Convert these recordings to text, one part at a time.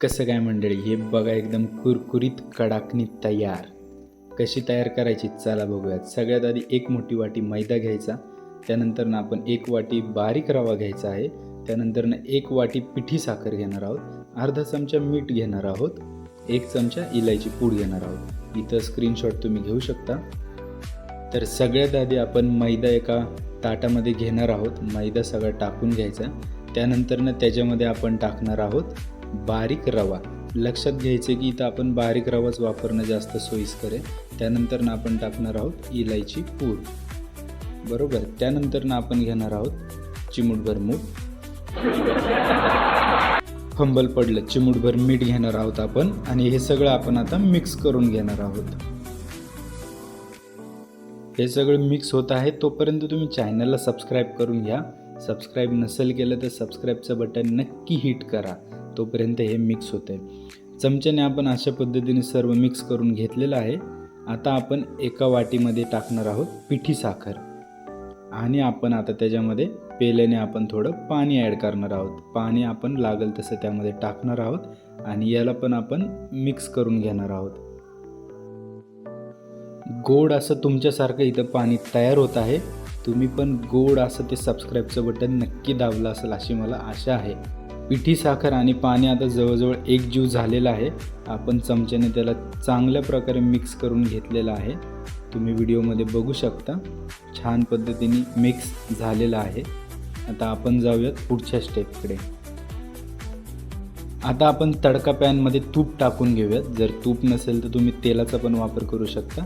कसं काय मंडळी? हे बघा एकदम कुरकुरीत कडाकणी तयार. कशी तयार करायची? चला बघूयात. सगळ्यात आधी एक मोठी वाटी मैदा घ्यायचा. त्यानंतर ना आपण एक वाटी बारीक रवा घ्यायचा आहे. त्यानंतर ना एक वाटी पिठी साखर घेणार आहोत. अर्धा चमचा मीठ घेणार आहोत. एक चमचा इलायची पूड घेणार आहोत. इथं स्क्रीनशॉट तुम्ही घेऊ शकता. तर सगळ्यात आधी आपण मैदा एका ताटामध्ये घेणार आहोत. मैदा सगळा टाकून घ्यायचा. त्यानंतर ना त्याच्यामध्ये आपण टाकणार आहोत बारीक रवा. लक्षात घ्यायचं की इथं आपण बारीक रवाच वापरणं जास्त सोयीस्कर आहे. त्यानंतर ना आपण टाकणार आहोत इलायची पूड. बरोबर? त्यानंतर ना आपण घेणार आहोत चिमूटभर मूठ. फंबल पडलं चिमूटभर मीठ घेणार आहोत आपण आणि हे सगळं आपण आता मिक्स करून घेणार आहोत. हे सगळं मिक्स होत आहे तोपर्यंत तुम्ही चॅनलला सबस्क्राईब करून घ्या. सबस्क्राईब नसेल केलं तर सबस्क्राईबचं बटन नक्की हिट करा. तोपर्यंत हे मिक्स होते आहे चमच्याने आपण अशा पद्धतीने सर्व मिक्स करून घेतलेलं आहे. आता आपण एका वाटीमध्ये टाकणार आहोत पिठी साखर. आणि आपण आता त्याच्यामध्ये पेल्याने आपण थोडं पाणी ॲड करणार आहोत. पाणी आपण लागेल तसं त्यामध्ये टाकणार आहोत. आणि याला पण आपण मिक्स करून घेणार आहोत. गोड असं तुमच्यासारखं इथं पाणी तयार होत आहे. तुम्ही पण गोड असं ते सबस्क्राईबचं बटन नक्की दाबलं असेल अशी मला आशा आहे. पिठी साखर आणि पाणी आता जवळजवळ एक जीव झालेला आहे. आपण चमच्याने त्याला चांगल्या प्रकारे मिक्स करून घेतलेलं आहे. तुम्ही व्हिडिओमध्ये बघू शकता. छान पद्धतीने मिक्स झालेलं आहे. आता आपण जाऊयात पुढच्या स्टेपकडे आता आपण तडका पॅनमध्ये तूप टाकून घेऊयात. जर तूप नसेल तर तुम्ही तेलाचा पण वापर करू शकता.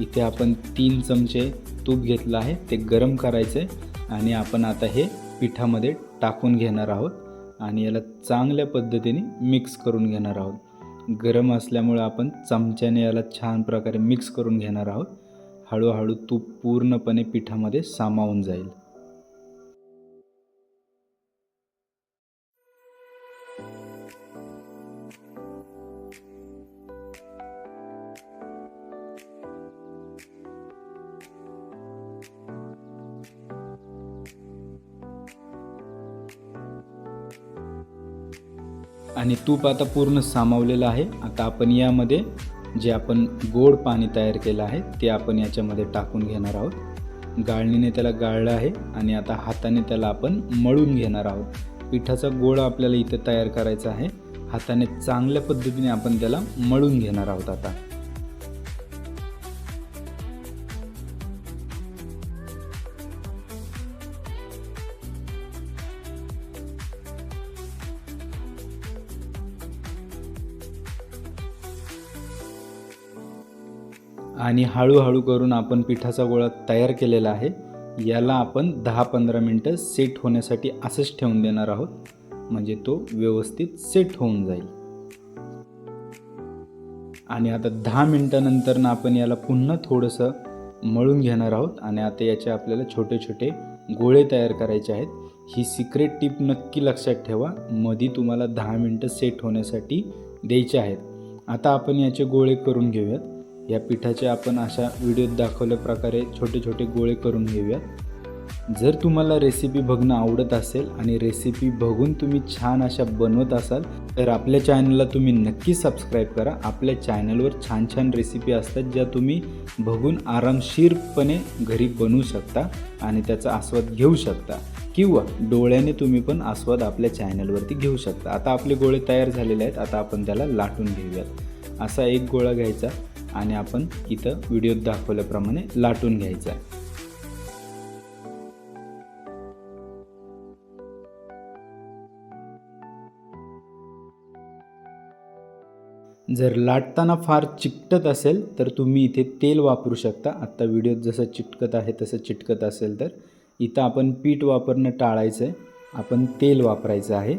इथे आपण तीन चमचे तूप घेतलं आहे. ते गरम करायचं आहे आणि आपण आता हे पिठामध्ये टाकून घेणार आहोत. आणि याला चांगल्या पद्धतीने मिक्स करून घेणार आहोत. गरम असल्यामुळे आपण चमच्याने याला छान प्रकारे मिक्स करून घेणार आहोत. हळूहळू तूप पूर्णपणे पिठामध्ये सामावून जाईल. आणि तूप आता पूर्ण सामावलेलं आहे. आता आपण यामध्ये जे आपण गोड पाणी तयार केलं आहे ते आपण याच्यामध्ये टाकून घेणार आहोत. गाळणीने त्याला गाळलं आहे आणि आता हाताने त्याला आपण मळून घेणार आहोत. पिठाचा गोळा आपल्याला इथं तयार करायचा आहे. हाताने चांगल्या पद्धतीने आपण त्याला मळून घेणार आहोत आता. आणि हळूहळू करून आपण पिठाचा गोळा तयार केलेला आहे. याला आपण दहा पंधरा मिनटं सेट होण्यासाठी असंच ठेवून देणार आहोत. म्हणजे तो व्यवस्थित सेट होऊन जाईल. आणि आता दहा मिनटानंतर ना आपण याला पुन्हा थोडंसं मळून घेणार आहोत. आणि आता याचे आपल्याला छोटे छोटे गोळे तयार करायचे आहेत. ही सिक्रेट टीप नक्की लक्षात ठेवा. मधी तुम्हाला दहा मिनटं सेट होण्यासाठी द्यायचे आहेत. आता आपण याचे गोळे करून घेऊयात. या पिठाचे आपण अशा व्हिडिओत दाखवल्या प्रकारे छोटे छोटे गोळे करून घेऊयात. जर तुम्हाला रेसिपी बघणं आवडत असेल आणि रेसिपी बघून तुम्ही छान अशा बनवत असाल तर आपल्या चॅनलला तुम्ही नक्की सबस्क्राईब करा. आपल्या चॅनलवर छान छान रेसिपी असतात ज्या तुम्ही बघून आरामशीरपणे घरी बनवू शकता आणि त्याचा आस्वाद घेऊ शकता. किंवा डोळ्याने तुम्ही पण आस्वाद आपल्या चॅनलवरती घेऊ शकता. आता आपले गोळे तयार झालेले आहेत. आता आपण त्याला लाटून घेऊयात. असा एक गोळा घ्यायचा. आणि आपण इथं व्हिडिओत दाखवल्याप्रमाणे लाटून घ्यायचं आहे. जर लाटताना फार चिकटत असेल तर तुम्ही इथे तेल वापरू शकता. आत्ता व्हिडिओत जसं चिटकत आहे तसं चिटकत असेल तर. इथं आपण पीठ वापरणं टाळायचं आहे आपण तेल वापरायचं आहे.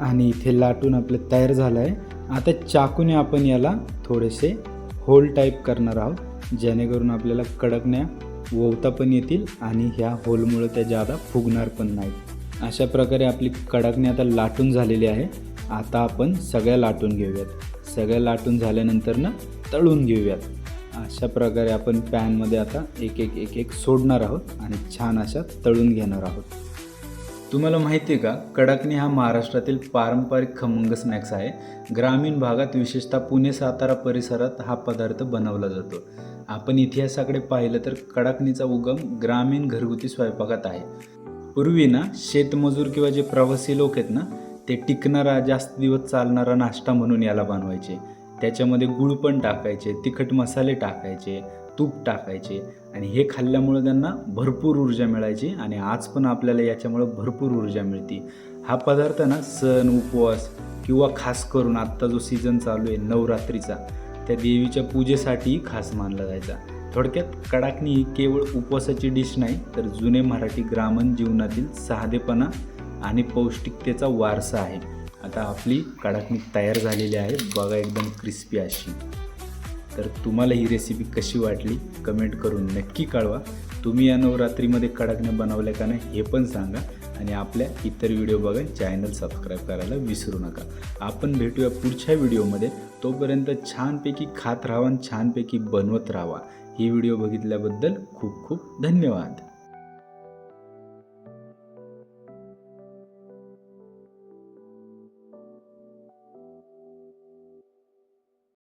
आणि इथे लाटून आपलं तयार झालं आहे आता चाकूने आपण याला थोडेसे होल टाईप करणार आहोत जेणेकरून आपल्याला कडकण्या ववता पण येतील आणि ह्या होलमुळं त्या जादा फुगणार पण नाहीत. अशा प्रकारे आपली कडाकणी आता लाटून झालेली आहे. आता आपण सगळ्या लाटून घेऊयात. सगळ्या लाटून झाल्यानंतर ना तळून घेऊयात. अशा प्रकारे आपण पॅनमध्ये आता एक एक एक एक सोडणार आहोत आणि छान अशा तळून घेणार आहोत. तुम्हाला माहिती आहे का कडाकणी हा महाराष्ट्रातील पारंपरिक खमंग स्नॅक्स आहे. ग्रामीण भागात विशेषतः पुणे सातारा परिसरात हा पदार्थ बनवला जातो. आपण इतिहासाकडे पाहिलं तर कडाकणीचा उगम ग्रामीण घरगुती स्वयंपाकात आहे. पूर्वी ना शेतमजूर किंवा जे प्रवासी लोक आहेत ना ते टिकणारा जास्त दिवस चालणारा नाश्ता म्हणून याला बनवायचे. त्याच्यामध्ये गुळ पण टाकायचे तिखट मसाले टाकायचे तूप टाकायचे आणि हे खाल्ल्यामुळं त्यांना भरपूर ऊर्जा मिळायची आणि आज पण आपल्याला याच्यामुळं भरपूर ऊर्जा मिळते. हा पदार्थ ना सण उपवास किंवा खास करून आत्ता जो सीझन चालू आहे नवरात्रीचा त्या देवीच्या पूजेसाठीही खास मानला जायचा. थोडक्यात कडाकणी ही केवळ उपवासाची डिश नाही तर जुने मराठी ग्रामीण जीवनातील साधेपणा आणि पौष्टिकतेचा वारसा आहे. आता आपली कडाकणी तयार झालेली आहे बघा एकदम क्रिस्पी अशी. तर तुम्हाला ही रेसिपी कशी वाटली कमेंट करून नक्की कळवा. तुम्ही या नवरात्रीमध्ये कडाकण्या बनवल्या का नाही हे पण सांगा. आणि आपल्या इतर व्हिडिओ बघा चॅनल सबस्क्राईब करायला विसरू नका. आपण भेटूया पुढच्या व्हिडिओमध्ये तोपर्यंत छानपैकी खात राहा आणि छानपैकी बनवत राहा. ही व्हिडिओ बघितल्याबद्दल खूप खूप धन्यवाद.